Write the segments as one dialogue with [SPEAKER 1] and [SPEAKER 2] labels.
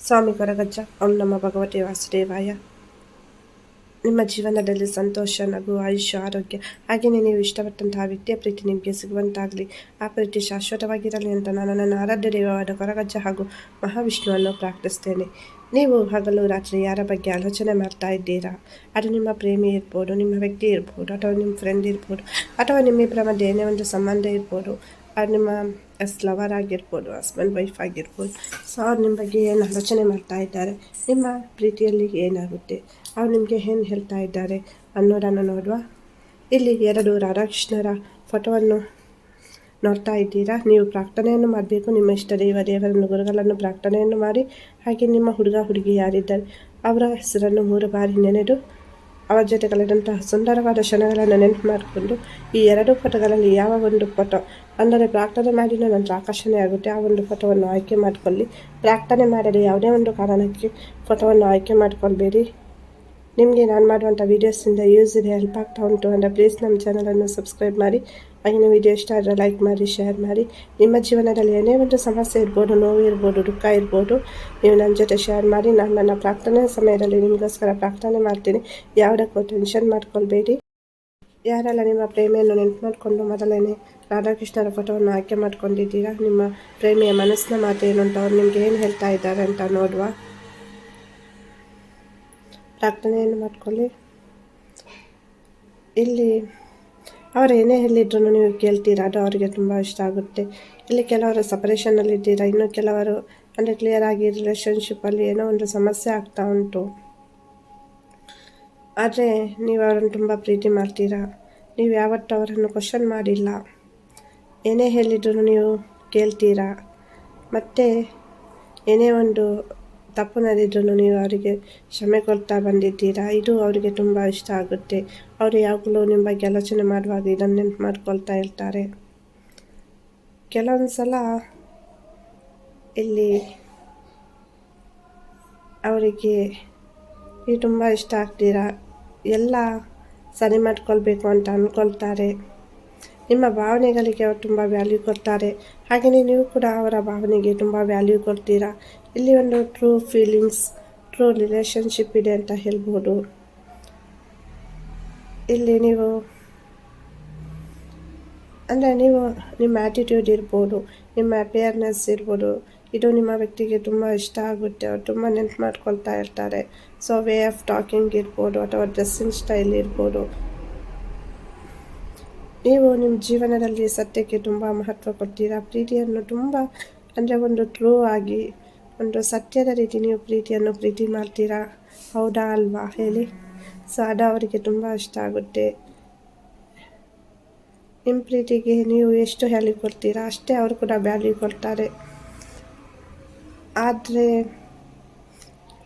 [SPEAKER 1] ಸ್ವಾಮಿ ಕೊರಗಜ್ಜ ಓಂ ನಮ್ಮ ಭಗವತಿ ವಾಸುದೇವಾಯ. ನಿಮ್ಮ ಜೀವನದಲ್ಲಿ ಸಂತೋಷ, ನಗು, ಆಯುಷ್ಯ, ಆರೋಗ್ಯ ಹಾಗೆಯೇ ನೀವು ಇಷ್ಟಪಟ್ಟಂತಹ ವ್ಯಕ್ತಿಯ ಪ್ರೀತಿ ನಿಮಗೆ ಸಿಗುವಂತಾಗಲಿ, ಆ ಪ್ರೀತಿ ಶಾಶ್ವತವಾಗಿರಲಿ ಅಂತ ನಾನು ನನ್ನ ಆರಾಧ್ಯ ದೇವವಾದ ಕೊರಗಜ್ಜ ಹಾಗೂ ಮಹಾವಿಷ್ಣುವನ್ನು ಪ್ರಾರ್ಥಿಸ್ತೇನೆ. ನೀವು ಹಗಲು ರಾತ್ರಿ ಯಾರ ಬಗ್ಗೆ ಆಲೋಚನೆ ಮಾಡ್ತಾ ಇದ್ದೀರಾ? ಅದು ನಿಮ್ಮ ಪ್ರೇಮಿ ಇರ್ಬೋದು, ನಿಮ್ಮ ವ್ಯಕ್ತಿ ಇರ್ಬೋದು, ಅಥವಾ ನಿಮ್ಮ ಫ್ರೆಂಡ್ ಇರ್ಬೋದು, ಅಥವಾ ನಿಮ್ಮಿಬ್ಬರ ಮಧ್ಯೆ ಏನೇ ಒಂದು ಸಂಬಂಧ ಇರ್ಬೋದು. ನಿಮ್ಮ ಎಸ್ ಲವರ್ ಆಗಿರ್ಬೋದು ಹಸ್ಬೆಂಡ್ ವೈಫ್ ಆಗಿರ್ಬೋದು ಸೊ ಅವ್ರು ನಿಮ್ಮ ಬಗ್ಗೆ ಏನು ಆಲೋಚನೆ ಮಾಡ್ತಾ ಇದ್ದಾರೆ? ನಿಮ್ಮ ಪ್ರೀತಿಯಲ್ಲಿ ಏನಾಗುತ್ತೆ? ಅವ್ರು ನಿಮಗೆ ಏನು ಹೇಳ್ತಾ ಇದ್ದಾರೆ ಅನ್ನೋದನ್ನು ನೋಡುವ. ಇಲ್ಲಿ ಎರಡು ರಾಧಾಕೃಷ್ಣರ ಫೋಟೋವನ್ನು ನೋಡ್ತಾ ಇದ್ದೀರಾ? ನೀವು ಪ್ರಾರ್ಥನೆಯನ್ನು ಮಾಡಬೇಕು. ನಿಮ್ಮ ಇಷ್ಟ ದೇವ ದೇವರನ್ನು, ಗುರುಗಳನ್ನು ಪ್ರಾರ್ಥನೆಯನ್ನು ಮಾಡಿ. ಹಾಗೆ ನಿಮ್ಮ ಹುಡುಗ, ಹುಡುಗಿ ಯಾರಿದ್ದಾರೆ? ಅವರ ಹೆಸರನ್ನು ಮೂರು ಬಾರಿ ನೆನೆದು ಅವರ ಜೊತೆ ಸುಂದರವಾದ ಕ್ಷಣಗಳನ್ನು ನೆನಪು ಮಾಡಿಕೊಂಡು ಈ ಎರಡು ಫೋಟೋಗಳಲ್ಲಿ ಯಾವ ಒಂದು ಫೋಟೋ, ಅಂದರೆ ಪ್ರಾರ್ಥನೆ ಮಾಡಿದ ನಂತರ ಆಕರ್ಷಣೆ ಆಗುತ್ತೆ, ಆ ಒಂದು ಫೋಟೋವನ್ನು ಆಯ್ಕೆ ಮಾಡಿಕೊಳ್ಳಿ. ಪ್ರಾರ್ಥನೆ ಮಾಡದೆ ಯಾವುದೇ ಒಂದು ಕಾರಣಕ್ಕೆ ಫೋಟೋವನ್ನು ಆಯ್ಕೆ ಮಾಡಿಕೊಳ್ಬೇಡಿ. ನಿಮಗೆ ನಾನು ಮಾಡುವಂಥ ವೀಡಿಯೋಸಿಂದ ಯೂಸ್ ಇದೆ ಹೆಲ್ಪ್ ಆಗ್ತಾ ಉಂಟು ಅಂದರೆ ಪ್ಲೀಸ್ ನಮ್ಮ ಚಾನಲನ್ನು ಸಬ್ಸ್ಕ್ರೈಬ್ ಮಾಡಿ. ಆಗಿನ ವಿಡಿಯೋ ಇಷ್ಟ ಆದರೆ ಲೈಕ್ ಮಾಡಿ ಶೇರ್ ಮಾಡಿ. ನಿಮ್ಮ ಜೀವನದಲ್ಲಿ ಏನೇ ಒಂದು ಸಮಸ್ಯೆ ಇರ್ಬೋದು, ನೋವು ಇರ್ಬೋದು, ದುಃಖ ಇರ್ಬೋದು, ನೀವು ನನ್ನ ಜೊತೆ ಶೇರ್ ಮಾಡಿ, ನಾನು ನನ್ನ ಪ್ರಾರ್ಥನೆ ಸಮಯದಲ್ಲಿ ನಿಮಗೋಸ್ಕರ ಪ್ರಾರ್ಥನೆ ಮಾಡ್ತೀನಿ. ಯಾವುದಕ್ಕೂ ಟೆನ್ಷನ್ ಮಾಡ್ಕೊಳ್ಬೇಡಿ. ಯಾರೆಲ್ಲ ನಿಮ್ಮ ಪ್ರೇಮಿಯನ್ನು ನೆನಪು ಮಾಡಿಕೊಂಡು ಮೊದಲನೇ ರಾಧಾಕೃಷ್ಣರ ಫೋಟೋವನ್ನು ಆಯ್ಕೆ ಮಾಡ್ಕೊಂಡಿದ್ದೀರಾ? ನಿಮ್ಮ ಪ್ರೇಮಿಯ ಮನಸ್ಸಿನ ಮಾತು ಏನು ಅಂತ ಅವ್ರು ನಿಮ್ಗೆ ಏನು ಹೇಳ್ತಾ ಇದ್ದಾರೆ ಅಂತ ನೋಡುವ. ಪ್ರಾರ್ಥನೆಯನ್ನು ಮಾಡ್ಕೊಳ್ಳಿ. ಇಲ್ಲಿ ಅವರು ಏನೇ ಹೇಳಿದ್ರು ನೀವು ಕೇಳ್ತೀರಾ? ಅದು ಅವರಿಗೆ ತುಂಬ ಇಷ್ಟ ಆಗುತ್ತೆ. ಇಲ್ಲಿ ಕೆಲವರು ಸಪರೇಷನಲ್ಲಿದ್ದೀರಾ ಇನ್ನು ಕೆಲವರು ಅಂದರೆ ಕ್ಲಿಯರ್ ಆಗಿ ರಿಲೇಷನ್ಶಿಪ್ಪಲ್ಲಿ ಏನೋ ಒಂದು ಸಮಸ್ಯೆ ಆಗ್ತಾ ಉಂಟು. ಆದರೆ ನೀವು ಅವರನ್ನು ತುಂಬ ಪ್ರೀತಿ ಮಾಡ್ತೀರಾ? ನೀವು ಯಾವತ್ತೂ ಅವರನ್ನು ಕ್ವಶನ್ ಮಾಡಿಲ್ಲ. ಏನೇ ಹೇಳಿದ್ರು ನೀವು ಕೇಳ್ತೀರಾ? ಮತ್ತು ಏನೇ ಒಂದು ತಪ್ಪು ನಡೆದ್ರೂ ನೀವು ಅವರಿಗೆ ಕ್ಷಮೆ ಕೊಡ್ತಾ ಬಂದಿದ್ದೀರಾ? ಇದು ಅವರಿಗೆ ತುಂಬ ಇಷ್ಟ ಆಗುತ್ತೆ. ಅವರು ಯಾವಾಗಲೂ ನಿಮ್ಮ ಬಗ್ಗೆ ಆಲೋಚನೆ ಮಾಡುವಾಗ ಇದನ್ನು ನೆನಪು ಮಾಡ್ಕೊಳ್ತಾ ಇರ್ತಾರೆ. ಕೆಲವೊಂದು ಸಲ ಇಲ್ಲಿ ಅವರಿಗೆ, ನೀವು ತುಂಬ ಇಷ್ಟ ಆಗ್ತೀರಾ? ಎಲ್ಲ ಸರಿ ಮಾಡ್ಕೊಳ್ಬೇಕು ಅಂತ ಅಂದ್ಕೊಳ್ತಾರೆ ನಿಮ್ಮ ಭಾವನೆಗಳಿಗೆ ಅವರು ತುಂಬ ವ್ಯಾಲ್ಯೂ ಕೊಡ್ತಾರೆ. ಹಾಗೆಯೇ ನೀವು ಕೂಡ ಅವರ ಭಾವನೆಗೆ ತುಂಬ ವ್ಯಾಲ್ಯೂ ಕೊಡ್ತೀರಾ? ಇಲ್ಲಿ ಒಂದು ಟ್ರೂ ಫೀಲಿಂಗ್ಸ್ ಟ್ರೂ ರಿಲೇಷನ್ಶಿಪ್ ಇದೆ ಅಂತ ಹೇಳ್ಬೋದು. ಇಲ್ಲಿ ನೀವು, ಅಂದರೆ ನೀವು ನಿಮ್ಮ ಆ್ಯಟಿಟ್ಯೂಡ್ ಇರ್ಬೋದು, ನಿಮ್ಮ ಅಪಿಯರ್ನೆಸ್ ಇರ್ಬೋದು. ಇದು ನಿಮ್ಮ ವ್ಯಕ್ತಿಗೆ ತುಂಬ ಇಷ್ಟ ಆಗುತ್ತೆ. ಅವ್ರು ತುಂಬ ನೆನ್ಪು ಮಾಡ್ಕೊಳ್ತಾ ಇರ್ತಾರೆ. ಸೊ ವೇ ಆಫ್ ಟಾಕಿಂಗ್ ಇರ್ಬೋದು, ಅಥವಾ ಡ್ರೆಸ್ಸಿಂಗ್ ಸ್ಟೈಲ್ ಇರ್ಬೋದು. ನೀವು ನಿಮ್ಮ ಜೀವನದಲ್ಲಿ ಸತ್ಯಕ್ಕೆ ತುಂಬ ಮಹತ್ವ ಕೊಡ್ತೀರಾ? ಪ್ರೀತಿಯನ್ನು ತುಂಬ, ಅಂದರೆ ಒಂದು ಟ್ರೂ ಆಗಿ, ಒಂದು ಸತ್ಯದ ರೀತಿ ನೀವು ಪ್ರೀತಿಯನ್ನು ಪ್ರೀತಿ ಮಾಡ್ತೀರಾ? ಹೌದಾ ಅಲ್ವಾ? ಹೇಳಿ. ಸೊ ಅದು ಅವರಿಗೆ ತುಂಬ ಇಷ್ಟ ಆಗುತ್ತೆ. ನಿಮ್ಮ ಪ್ರೀತಿಗೆ ನೀವು ಎಷ್ಟು ಹೇಳಿಕೊಡ್ತೀರಾ ಅಷ್ಟೇ ಅವರು ಕೂಡ ವ್ಯಾಲ್ಯೂ ಕೊಡ್ತಾರೆ. ಆದರೆ,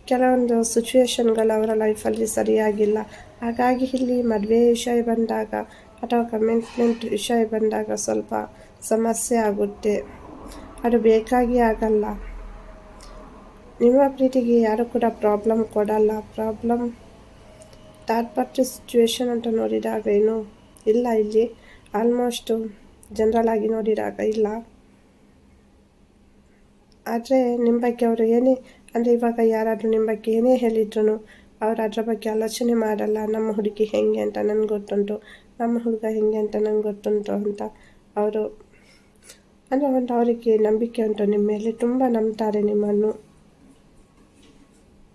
[SPEAKER 1] ಕೆಲವೊಂದು ಸಿಚುವೇಶನ್ಗಳು ಅವರ ಲೈಫಲ್ಲಿ ಸರಿಯಾಗಿಲ್ಲ. ಹಾಗಾಗಿ ಇಲ್ಲಿ ಮದುವೆ ವಿಷಯ ಬಂದಾಗ ಅಥವಾ ಕಮಿಟ್ಮೆಂಟ್ ವಿಷಯ ಬಂದಾಗ ಸ್ವಲ್ಪ ಸಮಸ್ಯೆ ಆಗುತ್ತೆ. ಅದು ಬೇಕಾಗಿ ಆಗಲ್ಲ. ನಿಮ್ಮ ಪ್ರೀತಿಗೆ ಯಾರು ಕೂಡ ಪ್ರಾಬ್ಲಮ್ ಕೊಡಲ್ಲ. ಪ್ರಾಬ್ಲಮ್ ಥರ್ಡ್ ಸಿಚುವೇಶನ್ ಅಂತ ನೋಡಿದಾಗ ಏನು? ಇಲ್ಲ ಇಲ್ಲಿ. ಆಲ್ಮೋಸ್ಟು ಜನರಲ್ ಆಗಿ ನೋಡಿದಾಗ ಇಲ್ಲ. ಆದರೆ ನಿಮ್ಮ ಬಗ್ಗೆ ಅವರು ಏನೇ, ಅಂದರೆ ಇವಾಗ ಯಾರಾದರೂ ನಿಮ್ಮ ಬಗ್ಗೆ ಏನೇ ಹೇಳಿದ್ರು ಅವ್ರು ಅದರ ಬಗ್ಗೆ ಆಲೋಚನೆ ಮಾಡಲ್ಲ. ನಮ್ಮ ಹುಡುಗಿ ಹೇಗೆ ಅಂತ ನನಗೆ ಗೊತ್ತುಂಟು. ನಮ್ಮ ಹುಡುಗ ಹೇಗೆ ಅಂತ ನಂಗೆ ಗೊತ್ತುಂಟು ಅಂತ ಅವರು, ಅಂದರೆ ಒಂದು ಅವರಿಗೆ ನಂಬಿಕೆ ಉಂಟು ನಿಮ್ಮ ಮೇಲೆ, ತುಂಬ ನಂಬ್ತಾರೆ ನಿಮ್ಮನ್ನು.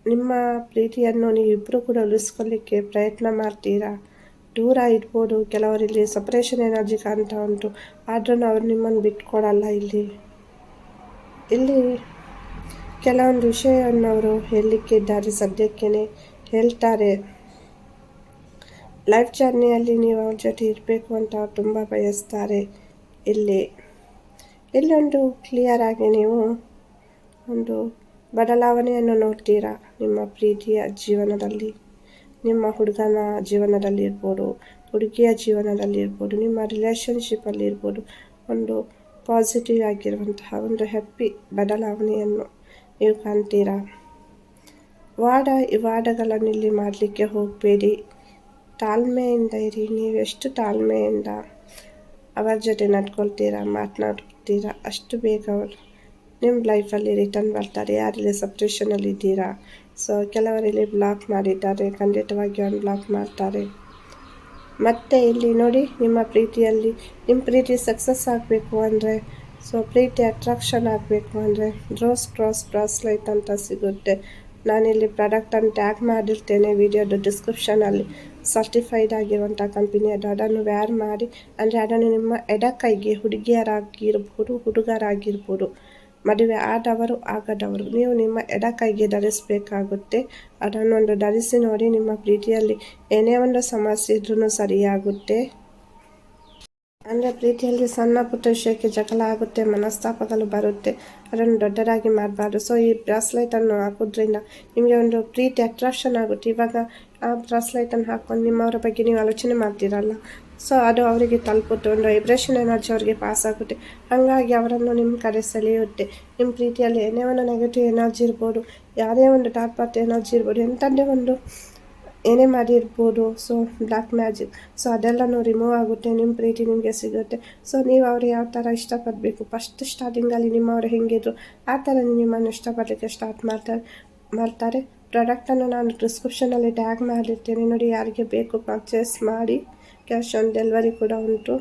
[SPEAKER 1] ನಿಮ್ಮ ಪ್ರೀತಿಯನ್ನು ನೀವಿಬ್ಬರು ಕೂಡ ಉಳಿಸ್ಕೊಳ್ಳಿಕ್ಕೆ ಪ್ರಯತ್ನ ಮಾಡ್ತೀರಾ? ದೂರ ಇರ್ಬೋದು ಕೆಲವರಲ್ಲಿ ಸಪ್ರೇಷನ್ ಎನರ್ಜಿ ಕಾಣ್ತಾ ಉಂಟು ಆದ್ರೂ ಅವರು ನಿಮ್ಮನ್ನು ಬಿಟ್ಕೊಡಲ್ಲ ಇಲ್ಲಿ. ಇಲ್ಲಿ ಕೆಲವೊಂದು ವಿಷಯವನ್ನು ಅವರು ಹೇಳಲಿಕ್ಕೆ ಇದ್ದಾರೆ ಸದ್ಯಕ್ಕೇ ಹೇಳ್ತಾರೆ. ಲೈಫ್ ಜರ್ನಿಯಲ್ಲಿ ನೀವು ಅವ್ರ ಜೊತೆ ಇರಬೇಕು ಅಂತ ಅವ್ರು ತುಂಬ ಬಯಸ್ತಾರೆ. ಇಲ್ಲಿ, ಇಲ್ಲೊಂದು ಕ್ಲಿಯರ್ ಆಗಿ ನೀವು ಒಂದು ಬದಲಾವಣೆಯನ್ನು ನೋಡ್ತೀರಾ? ನಿಮ್ಮ ಪ್ರೀತಿಯ ಜೀವನದಲ್ಲಿ, ನಿಮ್ಮ ಹುಡುಗನ ಜೀವನದಲ್ಲಿ ಇರ್ಬೋದು, ಹುಡುಗಿಯ ಜೀವನದಲ್ಲಿ ಇರ್ಬೋದು, ನಿಮ್ಮ ರಿಲೇಷನ್ಶಿಪ್ಪಲ್ಲಿ ಇರ್ಬೋದು, ಒಂದು ಪಾಸಿಟಿವ್ ಆಗಿರುವಂತಹ ಒಂದು ಹ್ಯಾಪಿ ಬದಲಾವಣೆಯನ್ನು ನೀವು ಕಾಣ್ತೀರಾ? ವಾದ ಈ ವಾಡಗಳನ್ನು ಇಲ್ಲಿ ಮಾಡಲಿಕ್ಕೆ ಹೋಗಬೇಡಿ. ತಾಳ್ಮೆಯಿಂದ ಇರಿ, ನೀವು ಎಷ್ಟು ತಾಳ್ಮೆಯಿಂದ ಅವರ ಜೊತೆ ನಡ್ಕೊಳ್ತೀರಾ, ಮಾತನಾಡ್ತೀರಾ, ಅಷ್ಟು ಬೇಗ ಅವರು ನಿಮ್ಮ ಲೈಫಲ್ಲಿ ರಿಟರ್ನ್ ಬರ್ತಾರೆ. ಯಾರಿಲ್ಲಿ ಸಪ್ರೇಷನಲ್ಲಿ ಇದ್ದೀರಾ? ಸೊ, ಕೆಲವರಲ್ಲಿ ಬ್ಲಾಕ್ ಮಾಡಿದ್ದಾರೆ ಖಂಡಿತವಾಗಿ ಅನ್ಬ್ಲಾಕ್ ಮಾಡ್ತಾರೆ. ಮತ್ತು ಇಲ್ಲಿ ನೋಡಿ, ನಿಮ್ಮ ಪ್ರೀತಿಯಲ್ಲಿ, ನಿಮ್ಮ ಪ್ರೀತಿ ಸಕ್ಸಸ್ ಆಗಬೇಕು ಅಂದರೆ, ಸೊ, ಪ್ರೀತಿ ಅಟ್ರಾಕ್ಷನ್ ಆಗಬೇಕು ಅಂದರೆ ಡ್ರೋಸ್ ಕ್ರಾಸ್ ಕ್ರಾಸ್ ಲೈಟ್ ಅಂತ ಸಿಗುತ್ತೆ. ನಾನಿಲ್ಲಿ ಪ್ರಾಡಕ್ಟನ್ನು ಟ್ಯಾಗ್ ಮಾಡಿರ್ತೇನೆ ವಿಡಿಯೋದು ಡಿಸ್ಕ್ರಿಪ್ಷನಲ್ಲಿ ಸರ್ಟಿಫೈಡ್ ಆಗಿರುವಂಥ ಕಂಪನಿಯ ಅದನ್ನು ವ್ಯಾರ್ ಮಾಡಿ, ಅಂದರೆ ಅದನ್ನು ನಿಮ್ಮ ಎಡ ಕೈಗೆ ಹುಡುಗಿಯರಾಗಿರ್ಬೋದು, ಹುಡುಗರಾಗಿರ್ಬೋದು, ಮದುವೆ ಆದವರು, ಆಗದವರು, ನೀವು ನಿಮ್ಮ ಎಡ ಕೈಗೆ ಧರಿಸಬೇಕಾಗುತ್ತೆ. ಅದನ್ನೊಂದು ಧರಿಸಿ ನೋಡಿ ನಿಮ್ಮ ಪ್ರೀತಿಯಲ್ಲಿ ಏನೇ ಒಂದು ಸಮಸ್ಯೆ ಇದ್ರೂ ಸರಿಯಾಗುತ್ತೆ. ಅಂದರೆ ಪ್ರೀತಿಯಲ್ಲಿ ಸಣ್ಣ ಪುಟ್ಟ ವಿಷಯಕ್ಕೆ ಜಗಳ ಆಗುತ್ತೆ, ಮನಸ್ತಾಪಗಳು ಬರುತ್ತೆ, ಅದನ್ನು ದೊಡ್ಡದಾಗಿ ಮಾಡಬಾರ್ದು. ಸೊ ಈ ಬ್ರಾಸ್ಲೈಟನ್ನು ಹಾಕೋದ್ರಿಂದ ನಿಮಗೆ ಒಂದು ಪ್ರೀತಿ ಅಟ್ರಾಕ್ಷನ್ ಆಗುತ್ತೆ. ಇವಾಗ ಆ ಬ್ರಾಸ್ಲೈಟನ್ನು ಹಾಕ್ಕೊಂಡು ನಿಮ್ಮವರ ಬಗ್ಗೆ ನೀವು ಆಲೋಚನೆ ಮಾಡ್ತೀರಲ್ಲ? ಸೊ ಅದು ಅವರಿಗೆ ತಲುಪುತ್ತೆ, ಒಂದು ವೈಬ್ರೇಷನ್ ಎನರ್ಜಿ ಅವರಿಗೆ ಪಾಸ್ ಆಗುತ್ತೆ. ಹಾಗಾಗಿ ಅವರನ್ನು ನಿಮ್ಮ ಕಡೆ ಸೆಳೆಯುತ್ತೆ. ನಿಮ್ಮ ಪ್ರೀತಿಯಲ್ಲಿ ಏನೇ ಒಂದು ನೆಗೆಟಿವ್ ಎನರ್ಜಿ ಇರ್ಬೋದು, ಯಾವುದೇ ಒಂದು ಟಾಪ್ ಎನರ್ಜಿ ಇರ್ಬೋದು, ಎಂಥದ್ದೇ ಒಂದು ಏನೇ ಮಾಡಿರ್ಬೋದು ಸೊ ಬ್ಲ್ಯಾಕ್ ಮ್ಯಾಜಿಕ್ ಸೊ ಅದೆಲ್ಲನೂ ರಿಮೂವ್ ಆಗುತ್ತೆ. ನಿಮ್ಮ ಪ್ರೀತಿ ನಿಮಗೆ ಸಿಗುತ್ತೆ. ಸೊ ನೀವು ಅವ್ರು ಯಾವ ಥರ ಇಷ್ಟಪಡಬೇಕು? ಫಸ್ಟ್ ಸ್ಟಾರ್ಟಿಂಗಲ್ಲಿ ನಿಮ್ಮವ್ರು ಹೆಂಗಿದ್ರು, ಆ ಥರ ನಿಮ್ಮನ್ನು ಇಷ್ಟಪಡಲಿಕ್ಕೆ ಸ್ಟಾರ್ಟ್ ಮಾಡ್ತಾರೆ ಮಾಡ್ತಾರೆ. ಪ್ರಾಡಕ್ಟನ್ನು ನಾನು ಡಿಸ್ಕ್ರಿಪ್ಷನಲ್ಲಿ ಟ್ಯಾಗ್ ಮಾಡಿರ್ತೇನೆ. ನೋಡಿ, ಯಾರಿಗೆ ಬೇಕು ಪರ್ಚೇಸ್ ಮಾಡಿ ಕ್ಯಾಶ್ ಆನ್ ಡೆಲಿವರಿ ಕೂಡ ಉಂಟು.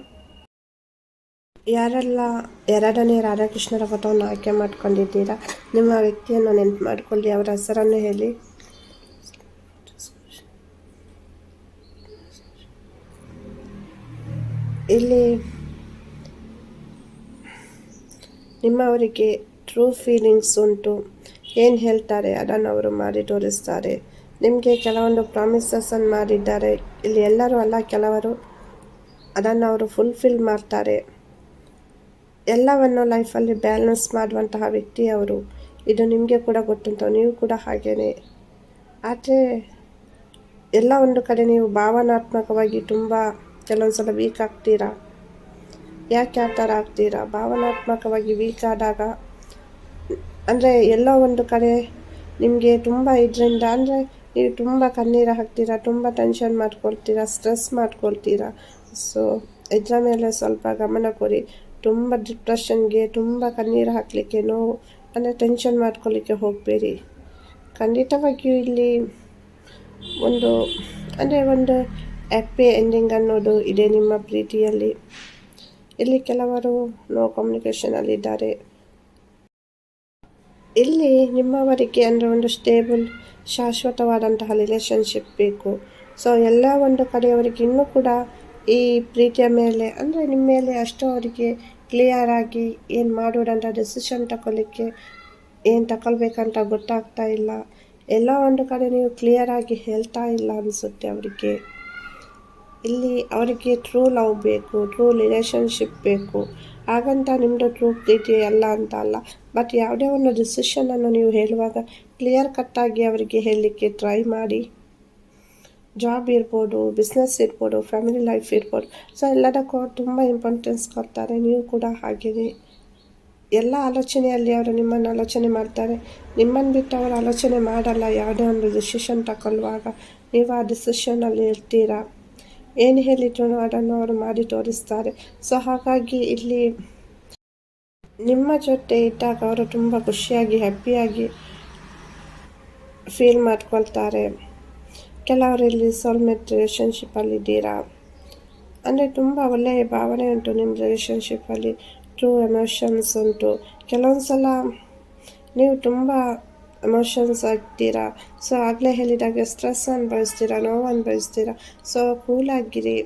[SPEAKER 1] ಯಾರೆಲ್ಲ ಎರಡನೇ ರಾಧಾಕೃಷ್ಣರ ಫೋಟೋವನ್ನು ಆಯ್ಕೆ ಮಾಡ್ಕೊಂಡಿದ್ದೀರಾ, ನಿಮ್ಮ ವ್ಯಕ್ತಿಯನ್ನು ನೆನ್ಪು ಮಾಡಿಕೊಳ್ಳಿ, ಅವರ ಹೆಸರನ್ನು ಹೇಳಿ. ಇಲ್ಲಿ ನಿಮ್ಮವರಿಗೆ ಟ್ರೂ ಫೀಲಿಂಗ್ಸ್ ಉಂಟು. ಏನು ಹೇಳ್ತಾರೆ? ಅದನ್ನು ಅವರು ಮಾಡಿ ತೋರಿಸ್ತಾರೆ. ನಿಮಗೆ ಕೆಲವೊಂದು ಪ್ರಾಮಿಸಸನ್ನು ಮಾಡಿದ್ದಾರೆ. ಇಲ್ಲಿ ಎಲ್ಲರೂ ಅಲ್ಲ, ಕೆಲವರು ಅದನ್ನು ಅವರು ಫುಲ್ಫಿಲ್ ಮಾಡ್ತಾರೆ. ಎಲ್ಲವನ್ನು ಲೈಫಲ್ಲಿ ಬ್ಯಾಲೆನ್ಸ್ ಮಾಡುವಂತಹ ವ್ಯಕ್ತಿ ಅವರು. ಇದು ನಿಮಗೆ ಕೂಡ ಗೊತ್ತುಂಟು. ನೀವು ಕೂಡ ಹಾಗೇ ಆದರೆ ಎಲ್ಲ ಒಂದು ಕಡೆ ನೀವು ಭಾವನಾತ್ಮಕವಾಗಿ ತುಂಬ ಕೆಲವೊಂದು ಸಲ ವೀಕ್ ಆಗ್ತೀರಾ? ಯಾಕೆ ಆ ಥರ ಆಗ್ತೀರಾ? ಭಾವನಾತ್ಮಕವಾಗಿ ವೀಕ್ ಆದಾಗ, ಅಂದರೆ ಎಲ್ಲೋ ಒಂದು ಕಡೆ ನಿಮಗೆ ತುಂಬ ಇದರಿಂದ, ಅಂದರೆ ನೀವು ತುಂಬ ಕಣ್ಣೀರು ಹಾಕ್ತೀರಾ, ತುಂಬ ಟೆನ್ಷನ್ ಮಾಡ್ಕೊಳ್ತೀರಾ ಸ್ಟ್ರೆಸ್ ಮಾಡ್ಕೊಳ್ತೀರಾ? ಸೊ ಇದರ ಮೇಲೆ ಸ್ವಲ್ಪ ಗಮನ ಕೊಡಿ. ತುಂಬ ಡಿಪ್ರೆಷನ್ಗೆ ತುಂಬ ಕಣ್ಣೀರು ಹಾಕಲಿಕ್ಕೆ ನೋವು, ಅಂದರೆ ಟೆನ್ಷನ್ ಮಾಡ್ಕೊಳ್ಳಿಕ್ಕೆ ಹೋಗಬೇಡಿ. ಖಂಡಿತವಾಗಿಯೂ ಇಲ್ಲಿ ಒಂದು, ಅಂದರೆ ಒಂದು ಹ್ಯಾಪಿ ಎಂಡಿಂಗ್ ಅನ್ನೋದು ಇದೆ ನಿಮ್ಮ ಪ್ರೀತಿಯಲ್ಲಿ. ಇಲ್ಲಿ ಕೆಲವರು ನೋ ಕಮ್ಯುನಿಕೇಷನಲ್ಲಿದ್ದಾರೆ ಇಲ್ಲಿ ನಿಮ್ಮವರಿಗೆ ಅಂದರೆ ಒಂದು ಸ್ಟೇಬಲ್ ಶಾಶ್ವತವಾದಂತಹ ರಿಲೇಷನ್ಶಿಪ್ ಬೇಕು. ಸೊ ಎಲ್ಲ ಒಂದು ಕಡೆಯವರಿಗೆ ಇನ್ನೂ ಕೂಡ ಈ ಪ್ರೀತಿಯ ಮೇಲೆ ಅಂದರೆ ನಿಮ್ಮ ಮೇಲೆ ಅಷ್ಟು ಅವರಿಗೆ ಕ್ಲಿಯರ್ ಆಗಿ ಏನು ಮಾಡೋದಂತ ಡಿಸಿಷನ್ ತಗೊಳ್ಳಿಕ್ಕೆ ಏನು ತಗೊಳ್ಬೇಕಂತ ಗೊತ್ತಾಗ್ತಾ ಇಲ್ಲ. ಎಲ್ಲ ಒಂದು ಕಡೆ ನೀವು ಕ್ಲಿಯರ್ ಆಗಿ ಹೇಳ್ತಾ ಇಲ್ಲ ಅನಿಸುತ್ತೆ ಅವರಿಗೆ. ಇಲ್ಲಿ ಅವರಿಗೆ ಟ್ರೂ ಲವ್ ಬೇಕು ಟ್ರೂ ರಿಲೇಷನ್ಶಿಪ್ ಬೇಕು. ಹಾಗಂತ ನಿಮ್ಮದು ಟ್ರೂ ಪ್ರೀತಿ ಅಲ್ಲ ಅಂತ ಅಲ್ಲ. ಬಟ್ ಯಾವುದೇ ಒಂದು ಡಿಸಿಷನನ್ನು ನೀವು ಹೇಳುವಾಗ ಕ್ಲಿಯರ್ ಕಟ್ಟಾಗಿ ಅವರಿಗೆ ಹೇಳಲಿಕ್ಕೆ ಟ್ರೈ ಮಾಡಿ. ಜಾಬ್ ಇರ್ಬೋದು ಬಿಸ್ನೆಸ್ ಇರ್ಬೋದು ಫ್ಯಾಮಿಲಿ ಲೈಫ್ ಇರ್ಬೋದು. ಸೊ ಎಲ್ಲದಕ್ಕೂ ಅವ್ರು ತುಂಬ ಇಂಪಾರ್ಟೆನ್ಸ್ ಕೊಡ್ತಾರೆ. ನೀವು ಕೂಡ ಹಾಗೆಯೇ. ಎಲ್ಲ ಆಲೋಚನೆಯಲ್ಲಿ ಅವರು ನಿಮ್ಮನ್ನು ಆಲೋಚನೆ ಮಾಡ್ತಾರೆ. ನಿಮ್ಮನ್ನು ಬಿಟ್ಟು ಅವರು ಆಲೋಚನೆ ಮಾಡಲ್ಲ. ಯಾವುದೇ ಒಂದು ಡಿಸಿಷನ್ ತಗೊಳ್ಳುವಾಗ ನೀವು ಆ ಡಿಸಿಷನಲ್ಲಿ ಇರ್ತೀರಾ? ಏನು ಹೇಳಿದ್ರು ಅದನ್ನು ಅವರು ಮಾಡಿ ತೋರಿಸ್ತಾರೆ. ಸೊ ಹಾಗಾಗಿ ಇಲ್ಲಿ ನಿಮ್ಮ ಜೊತೆ ಇದ್ದಾಗ ಅವರು ತುಂಬ ಖುಷಿಯಾಗಿ, ಹ್ಯಾಪಿಯಾಗಿ ಫೀಲ್ ಮಾಡ್ಕೊಳ್ತಾರೆ. ಕೆಲವರು ಇಲ್ಲಿ ಸೋಲ್ಮೇಟ್ ರಿಲೇಷನ್ಶಿಪ್ಪಲ್ಲಿದ್ದೀರಾ ಅಂದರೆ ತುಂಬ ಒಳ್ಳೆಯ ಭಾವನೆ ಉಂಟು ನಿಮ್ಮ ರಿಲೇಷನ್ಶಿಪ್ಪಲ್ಲಿ ಟ್ರೂ ಎಮೋಷನ್ಸ್ ಉಂಟು. ಕೆಲವೊಂದು ಸಲ ನೀವು ತುಂಬ ಎಮೋಷನ್ಸ್ ಆಗ್ತೀರಾ ಸೊ ಆಗಲೇ ಹೇಳಿದಾಗೆ ಸ್ಟ್ರೆಸ್ ಅನುಭವಿಸ್ತೀರಾ, ನೋವು ಅನುಭವಿಸ್ತೀರಾ? ಸೊ ಕೂಲಾಗಿರಿ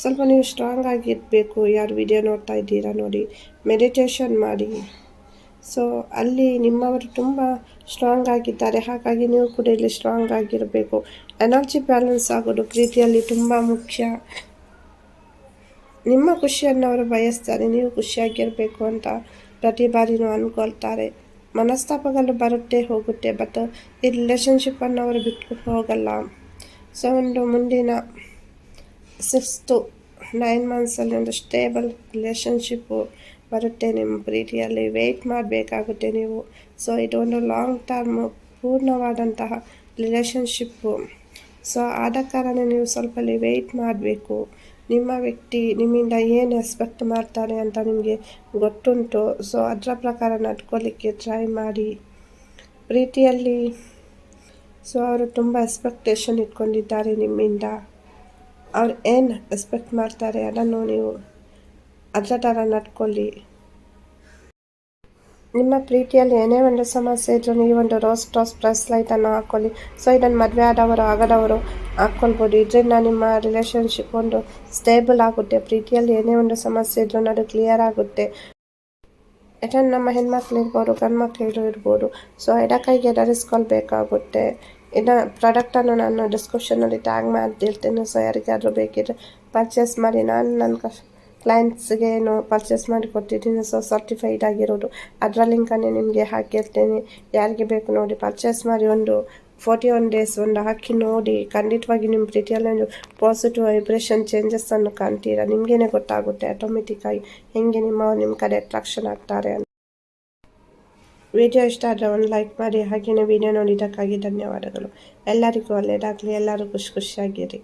[SPEAKER 1] ಸ್ವಲ್ಪ ನೀವು ಸ್ಟ್ರಾಂಗ್ ಆಗಿರಬೇಕು. ಯಾರು ವಿಡಿಯೋ ನೋಡ್ತಾ ಇದ್ದೀರಾ ನೋಡಿ. ಮೆಡಿಟೇಷನ್ ಮಾಡಿ. ಸೊ ಅಲ್ಲಿ ನಿಮ್ಮವರು ತುಂಬ ಸ್ಟ್ರಾಂಗ್ ಆಗಿದ್ದಾರೆ. ಹಾಗಾಗಿ ನೀವು ಕೂಡ ಇಲ್ಲಿ ಸ್ಟ್ರಾಂಗ್ ಆಗಿರಬೇಕು. ಎನರ್ಜಿ ಬ್ಯಾಲೆನ್ಸ್ ಆಗೋದು ಪ್ರೀತಿಯಲ್ಲಿ ತುಂಬ ಮುಖ್ಯ. ನಿಮ್ಮ ಖುಷಿಯನ್ನು ಅವರು ಬಯಸ್ತಾರೆ. ನೀವು ಖುಷಿಯಾಗಿರಬೇಕು ಅಂತ ಪ್ರತಿ ಬಾರಿನೂ ಅಂದ್ಕೊಳ್ತಾರೆ ಮನಸ್ತಾಪಗಳು ಬರುತ್ತೆ, ಹೋಗುತ್ತೆ ಬಟ್ ಈ ರಿಲೇಷನ್ಶಿಪ್ಪನ್ನು ಅವರು ಬಿಟ್ಟು ಹೋಗಲ್ಲ. ಸೊ ಒಂದು ಮುಂದಿನ ಸಿಕ್ಸ್ತು ನೈನ್ ಮಂತ್ಸಲ್ಲಿ ಒಂದು ಸ್ಟೇಬಲ್ ರಿಲೇಷನ್ಶಿಪ್ಪು ಬರುತ್ತೆ. ನಿಮ್ಮ ಪ್ರೀತಿಯಲ್ಲಿ ವೆಯ್ಟ್ ಮಾಡಬೇಕಾಗುತ್ತೆ ನೀವು. ಸೊ ಇದು ಒಂದು ಲಾಂಗ್ ಟರ್ಮ್ ಪೂರ್ಣವಾದಂತಹ ರಿಲೇಷನ್ಶಿಪ್ಪು ಸೊ ಆದ ಕಾರಣ ನೀವು ಸ್ವಲ್ಪ ವೆಯ್ಟ್ ಮಾಡಬೇಕು. ನಿಮ್ಮ ವ್ಯಕ್ತಿ ನಿಮ್ಮಿಂದ ಏನು ಎಕ್ಸ್ಪೆಕ್ಟ್ ಮಾಡ್ತಾರೆ ಅಂತ ನಿಮಗೆ ಗೊತ್ತುಂಟು? ಸೊ ಅದರ ಪ್ರಕಾರ ನಡ್ಕೊಳ್ಳಿಕ್ಕೆ ಟ್ರೈ ಮಾಡಿ. ಪ್ರೀತಿಯಲ್ಲಿ ಸೊ ಅವರು ತುಂಬ ಎಕ್ಸ್ಪೆಕ್ಟೇಷನ್ ಇಟ್ಕೊಂಡಿದ್ದಾರೆ ನಿಮ್ಮಿಂದ. ಅವ್ರು ಏನು ಎಕ್ಸ್ಪೆಕ್ಟ್ ಮಾಡ್ತಾರೆ ಅದನ್ನು ನೀವು ಅದರ ಥರ ನಡ್ಕೊಳ್ಳಿ. ನಿಮ್ಮ ಪ್ರೀತಿಯಲ್ಲಿ ಏನೇ ಒಂದು ಸಮಸ್ಯೆ ಇದ್ರೂ ನೀವು ಒಂದು ರೋಸ್ ಟ್ರಾಸ್ ಪ್ರೆಸ್ ಲೈಟನ್ನು ಹಾಕ್ಕೊಳ್ಳಿ. ಸೊ ಇದನ್ನು ಮದುವೆ ಆದವರು, ಆಗದವರು ಹಾಕ್ಕೊಳ್ಬೋದು. ಇದರಿಂದ ನಿಮ್ಮ ರಿಲೇಷನ್ಶಿಪ್ ಒಂದು ಸ್ಟೇಬಲ್ ಆಗುತ್ತೆ. ಪ್ರೀತಿಯಲ್ಲಿ ಏನೇ ಒಂದು ಸಮಸ್ಯೆ ಇದ್ರೂ ಅದು ಕ್ಲಿಯರ್ ಆಗುತ್ತೆ. ಯಾಕಂದ್ರೆ ನಮ್ಮ ಹೆಣ್ಮಕ್ಳು ಇರ್ಬೋದು, ಗಂಡ್ಮಕ್ಳು ಇರ್ಬೋದು. ಸೊ ಎಡಕೈಗೆ ಧರಿಸ್ಕೊಳ್ಬೇಕಾಗುತ್ತೆ ಇನ್ನು ಪ್ರಾಡಕ್ಟನ್ನು ನಾನು ಡಿಸ್ಕ್ರಿಪ್ಷನಲ್ಲಿ ಟ್ಯಾಗ್ ಮಾಡ್ತಿರ್ತೀನಿ. ಸೊ ಯಾರಿಗಾದರೂ ಬೇಕಿದ್ರೆ ಪರ್ಚೇಸ್ ಮಾಡಿ. ನಾನು ನನ್ನ ಕಸ್ ಕ್ಲೈಂಟ್ಸ್ಗೆ ಏನು ಪರ್ಚೇಸ್ ಮಾಡಿ ಕೊಟ್ಟಿದ್ದೀನಿ ಸೊ ಸರ್ಟಿಫೈಡ್ ಆಗಿರೋದು. ಅದರ ಲಿಂಕನ್ನೇ ನಿಮಗೆ ಹಾಕಿರ್ತೇನೆ ಯಾರಿಗೆ ಬೇಕು ನೋಡಿ ಪರ್ಚೇಸ್ ಮಾಡಿ ಒಂದು ಫೋರ್ಟಿ ಒನ್ ಡೇಸ್ ಒಂದು ಹಾಕಿ ನೋಡಿ. ಖಂಡಿತವಾಗಿ ನಿಮ್ಮ ಪ್ರೀತಿಯಲ್ಲಿ ಒಂದು ಪಾಸಿಟಿವ್ ವೈಬ್ರೇಷನ್ ಚೇಂಜಸ್ಸನ್ನು ಕಾಣ್ತೀರಾ? ನಿಮಗೇನೆ ಗೊತ್ತಾಗುತ್ತೆ ಆಟೋಮೆಟಿಕ್ಕಾಗಿ ಹೆಂಗೆ ನಿಮ್ಮ ನಿಮ್ಮ ಕಡೆ ಅಟ್ರಾಕ್ಷನ್ ಆಗ್ತಾರೆ ಅಂತ. ವಿಡಿಯೋ ಇಷ್ಟ ಆದರೆ ಒಂದು ಲೈಕ್ ಮಾಡಿ ಹಾಗೆಯೇ ವಿಡಿಯೋ ನೋಡಿದ್ದಕ್ಕಾಗಿ ಧನ್ಯವಾದಗಳು. ಎಲ್ಲರಿಗೂ ಒಳ್ಳೆಯದಾಗಲಿ ಎಲ್ಲರೂ ಖುಷಿ ಖುಷಿಯಾಗಿರಿ.